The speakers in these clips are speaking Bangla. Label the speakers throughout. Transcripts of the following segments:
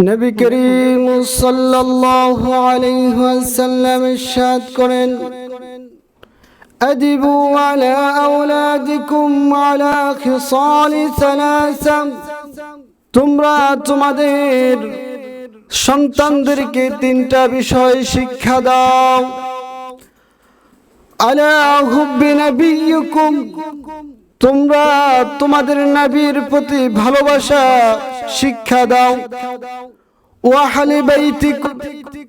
Speaker 1: নবী করিম সাল্লাল্লাহু আলাইহি ওয়াসাল্লাম ইরশাদ করেন أدبوا على أولادكم على خصال ثلاثة তোমরা তোমাদের সন্তানদেরকে তিনটা বিষয় শিক্ষা দাও আলা হুব্বি নবিয়্যিকুম তোমরা তোমাদের নাবির প্রতি ভালোবাসা, শিক্ষা দাও। ওয়াহালি বাইতিকুম,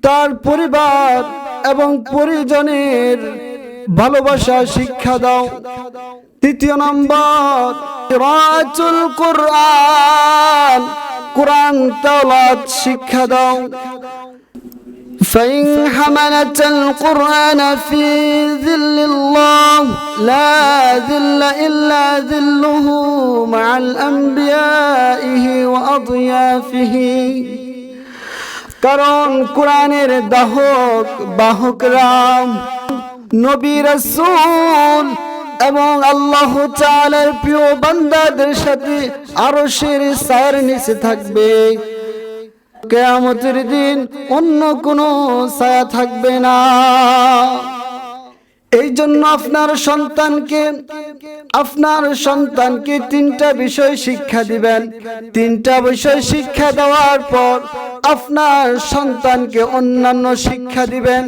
Speaker 1: তার পরিবার এবং পরিজনের ভালোবাসা, শিক্ষা দাও। তৃতীয় নম্বর রাচুল কোরআন। কোরআন তাওলাত শিক্ষা দাও। فإن حملت القرآن في ذل الله لا ذل إلا ذله مع الأنبيائه وأضيافه কারণ কোরআনের দাহক বাহকরাম নবী রাসূল এবং আল্লাহ চালের প্রিয় বান্দাদের সাথে আরশের সায়ের নিচে থাকবে কেয়ামতের দিন অন্য কোনো ছায়া থাকবে না। এই জন্য আপনার সন্তানকে আপনার সন্তানকে তিনটা বিষয় শিক্ষা দিবেন। তিনটা বিষয় শিক্ষা দেওয়ার পর আপনার সন্তানকে অন্যান্য শিক্ষা দিবেন।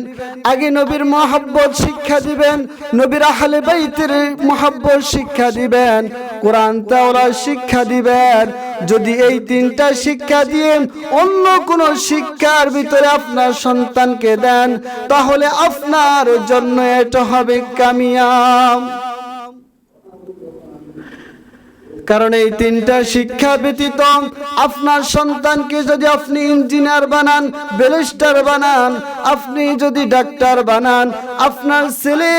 Speaker 1: আগে নবীর মহাব্বত শিক্ষা দিবেন, নবীর আহলে বাইতের মহাব্বত শিক্ষা দিবেন, কোরআন তাওলা শিক্ষা দিবেন। যদি এই তিনটা শিক্ষা দিয়ে অন্য কোন শিক্ষার ভিতরে আপনার সন্তানকে দেন, তাহলে আপনার জন্য এটা হবে কামিয়াম কারণ এই তিনটা শিক্ষা ব্যতীত আপনার সন্তানকে যদি আপনি ইঞ্জিনিয়ার বানান, ব্যারিস্টার বানান, আপনি যদি ডাক্তার বানান, আপনার ছেলে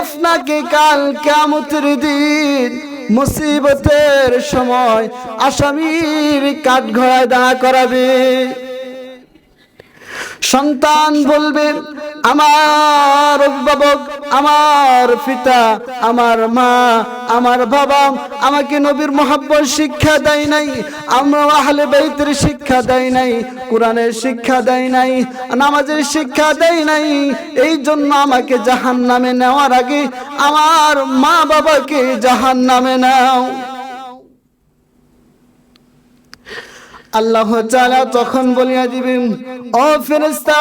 Speaker 1: আপনাকে কাল কেমতের দিন মুসিবতের সময় আসামির কাঠ ঘোড়ায় দাঁড়া করাবে। সন্তান বলবে আমার অভিভাবক আমার পিতা, আমার মা, আমার বাবা আমাকে নবীর মহাব্বত শিক্ষা দেয় নাই আমরা আহলে বাইতের শিক্ষা দেয় নাই, কোরআনের শিক্ষা দেয় নাই, নামাজের শিক্ষা দেয় নাই। এই জন্য আমাকে জাহান নামে নেওয়ার আগে আমার মা বাবাকে জাহান নামে নাও। আল্লাহ তখন বলিয়া দিবেন, ও ফেরেশতা,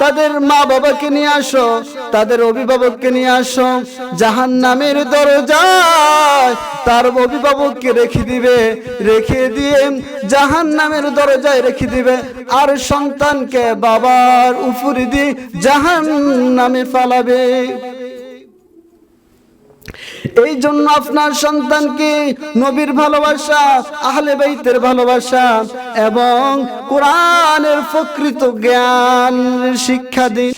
Speaker 1: তাদের মা বাবাকে নিয়ে আসো। তাদের অভিভাবককে নিয়ে আসো। জাহান্নামের দরজায় তার অভিভাবককে রেখে দিবে। রেখে দিয়ে জাহান্নামের দরজায় রেখে দিবে। আর সন্তানকে বাবার উপরে দিয়ে জাহান্নামে ফালাবে। এই জন্য আপনার সন্তানকে নবীর ভালোবাসা, আহলে বাইতের ভালোবাসা এবং কোরআনের প্রকৃত জ্ঞান শিক্ষা দিন।